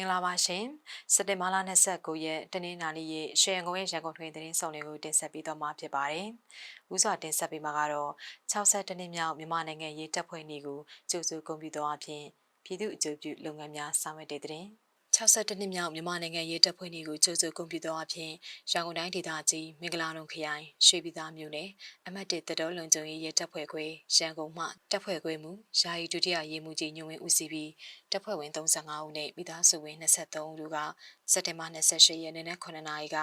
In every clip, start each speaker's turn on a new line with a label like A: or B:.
A: ္ဂလာပါရှင်စက်တင်ဘာလ29ရက်တနင်္လာနေ့ရက်ရှယ်ရန်ကုန်ရဲ့ရန်ကုန်ထွေသတင်းဆောင်တွေကိုတင်ဆက်ပေးတော့မှာဖြစ်ပါတယ်။ဥစွာတင်ဆက်ပေးမှာကတော့62နှစ်မြောက်မြန်မာနိုင်ငံရေးတပ်ဖွဲ့နေကိုကြိုးစိုးဂုဏ်ပြုသောအဖြစ်ပြည်သူ့အကျိုးပြုလုပ်ငန်းများဆောင်ရွက်တဲ့တဲ့ 62နှစ်မြောက်မြန်မာနိုင်ငံရေးတပ်ဖွဲ့တွေကိုကြိုးစိုးကွန်ပျူတာအဖြစ်ရန်ကုန်တိုင်းဒေသကြီးမင်္ဂလာတုံခရိုင်ရွှေပြည်သာမြို့နယ်အမှတ်၁တတော်လွန်ကျုံရေးရဲတပ်ဖွဲ့ခွဲရန်ကုန်မှတပ်ဖွဲ့ခွဲမှုယာယီဒုတိယရေးမှုကြီးညွှန်ဝင်ဦးစီးပြီးတပ်ဖွဲ့ဝင်35ဦးနဲ့မိသားစုဝင်23ဦးတို့ကစက်တင်ဘာ28ရက်နေ့နဲ့9နာရီက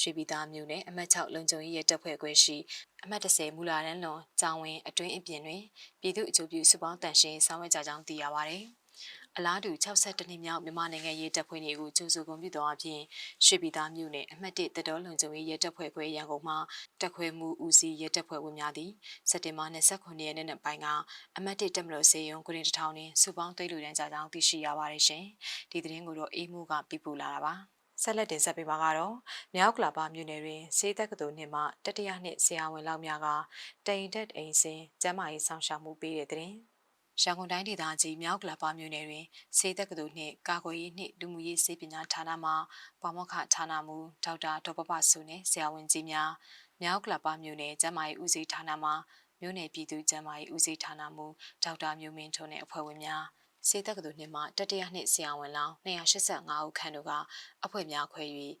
A: ရွှေပြည်သာမြို့နယ်အမှတ်6လုံကျုံရေးရဲတပ်ဖွဲ့ခွဲရှိအမှတ်30မူလာရန်လွန်ကျောင်းဝင်အတွင်းအပြင်တွင်ပြည်သူ့အကျိုးပြုစုပေါင်းတန်ရှင်းဆောင်ရွက်ကြကြောင်းသိရပါသည်။ အလားတူ62နှစ်မြောက်မြန်မာနိုင်ငံရေးတပ်ဖွဲ့တွေကိုကျူစုကုန်ပြုသောအပြင်ရွှေပြည်သားမြို့နယ်အမှတ်1တတော်လုံခြုံရေးရဲတပ်ဖွဲ့ခွဲရန်ကုန်မှတပ်ခွဲမှုဦးစီးရဲတပ်ဖွဲ့ဝင်များသည်စက်တင်ဘာ29ရက်နေ့ပိုင်းကအမှတ်1တပ်မတော်စေယုံကုရင်တထောင်တွင်စုပေါင်းသိမ်းလူတန်းကြကြောင်းသိရှိရပါတယ်ရှင်ဒီသတင်းကိုတော့အေးမှုကပြပူလာတာပါဆက်လက်တင်ဆက်ပေးမှာကတော့မြောက်ကလာပါမြို့နယ်တွင်စေးတက္ကသိုလ်နှင့်မှတတိယနှစ်ဆရာဝန်လောက်များကတိန်တက်အိမ်စင်ကျမ်းမာရေးဆောင်ရှောက်မှုပေးတဲ့တဲ့ ရန်ကုန်တိုင်းဒေသကြီးမြောက်ကလပါမြို့နယ်တွင်စေတက္ကသိုလ်နှင့်ကာကွယ်ရေးနှင့်လူမှုရေးစေပညာဌာနမှပါမောက္ခဌာနမှဒေါက်တာဒေါ်ပပစုနှင့်ဆရာဝန်ကြီးများမြောက်ကလပါမြို့နယ်ကျန်းမာရေးဦးစီးဌာနမှမြို့နယ်ပြည်သူ့ကျန်းမာရေးဦးစီးဌာနမှဒေါက်တာမျိုးမင်းထွန်းနှင့်အဖွဲ့ဝင်များစေတက္ကသိုလ်နှင့်မှတတိယနှစ်ဆရာဝန်လောင်း285ဦးခန့်တို့ကအဖွဲ့များခွဲ၍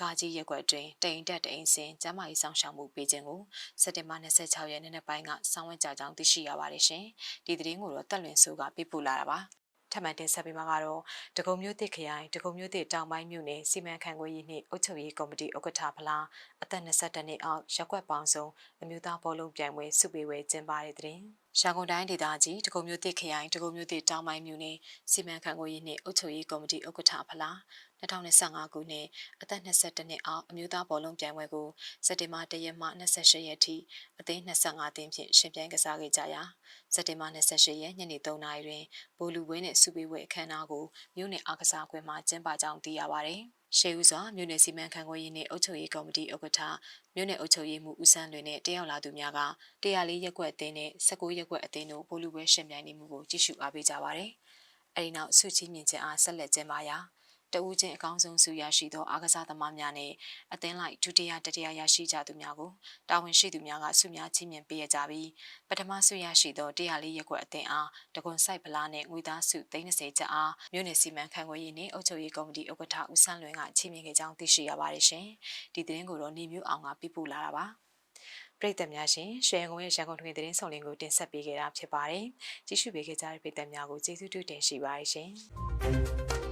A: ကာကြီးရက်ွက်တွင်တိန်တက်တိန်စင်ကျမ်းမာရေးဆောင်ရှောက်မှုပေးခြင်းကိုစက်တင်ဘာ26ရက်နေ့နေ့ပိုင်းကစောင့်ဝဲကြကြောင်းသိရှိရပါတယ်ရှင်။ဒီသတင်းကိုတော့တက်လွင်စိုးကပေးပို့လာတာပါ။ထပ်မံတင်ဆက်ပေးမှာကတော့တကုံမျိုးတစ်ခရိုင်တကုံမျိုးတစ်တောင်ပိုင်းမြို့နယ်စီမံခန့်ခွဲရေးနှင့်အုပ်ချုပ်ရေးကော်မတီဥက္ကဋ္ဌဖလားအသက်22နှစ်အောက်ရက်ွက်ပေါင်းစုံအမျိုးသားဘောလုံးပြိုင်ပွဲစုပေဝဲကျင်းပတဲ့တဲ့ ရန်ကုန်တိုင်းဒေသကြီးတကုံမျိုးတစ်ခရိုင်တကုံမျိုးတစ်တောင်ပိုင်းမြို့နယ်စီမံခန့်ခွဲရေးနှင့်အုပ်ချုပ်ရေးကော်မတီဥက္ကဋ္ဌဖလား2025ခုနှစ်အသက်22နှစ်အောက်အမျိုးသားဘောလုံးပြိုင်ပွဲကိုစက်တင်ဘာ1ရက်မှ28ရက်ထိအသင်း25သင်းဖြင့်ရှင်ပြိုင်ကစားခဲ့ကြရာစက်တင်ဘာ28ရက်ညနေ3နာရီတွင်ဘိုလူပွဲနှင့်စုပေးပွဲအခမ်းအနားကိုမြို့နယ်အားကစားကွင်းမှကျင်းပကြောင်းသိရပါသည် ရှေးဦးစွာမြို့နယ်စီမံခန့်ခွဲရေးနှင့်အုပ်ချုပ်ရေးကော်မတီဥက္ကဋ္ဌမြို့နယ်အုပ်ချုပ်ရေးမှူးဦးစန်းလွင်နဲ့တရောက်လာသူများက104ရက်ကွက်အသင်းနဲ့19ရက်ကွက်အသင်းတို့ဘိုလူပွဲရှင်ပြိုင်နေမှုကိုကြည့်ရှုအားပေးကြပါသည်အဲဒီနောက်ဆုချီးမြှင့်ခြင်းအားဆက်လက်ကျင်းပရာ တဦးချင်းအကောင်းဆုံးဆုရရှိသောအားကစားသမားများနဲ့အသင်းလိုက်ဒုတိယတတိယရရှိကြသူများကိုတာဝန်ရှိသူများကဆုများချီးမြှင့်ပေးရကြပြီးပထမဆုရရှိသော104ရက်ကွက်အသင်းအားတကွန်ဆိုင်ဗလာနဲ့ငွေသားဆု30ကျပ်အားမြို့နယ်စီမံခန့်ခွဲရေးနှင့်အုပ်ချုပ်ရေးကော်မတီဥက္ကဋ္ဌဦးဆန်းလွင်ကချီးမြှင့်ခဲ့ကြောင်းသိရှိရပါတယ်ရှင်ဒီသတင်းကိုတော့နေမျိုးအောင်ကပြပို့လာတာပါပရိသတ်များရှင်ရှယ်ကုန်းရဲ့ရန်ကုန်ထွေသတင်းဆောင်လင်းကိုတင်ဆက်ပေးခဲ့တာဖြစ်ပါတယ်ကြည့်ရှုပေးခဲ့ကြတဲ့ပရိသတ်များကိုကျေးဇူးတင်ရှိပါတယ်ရှင်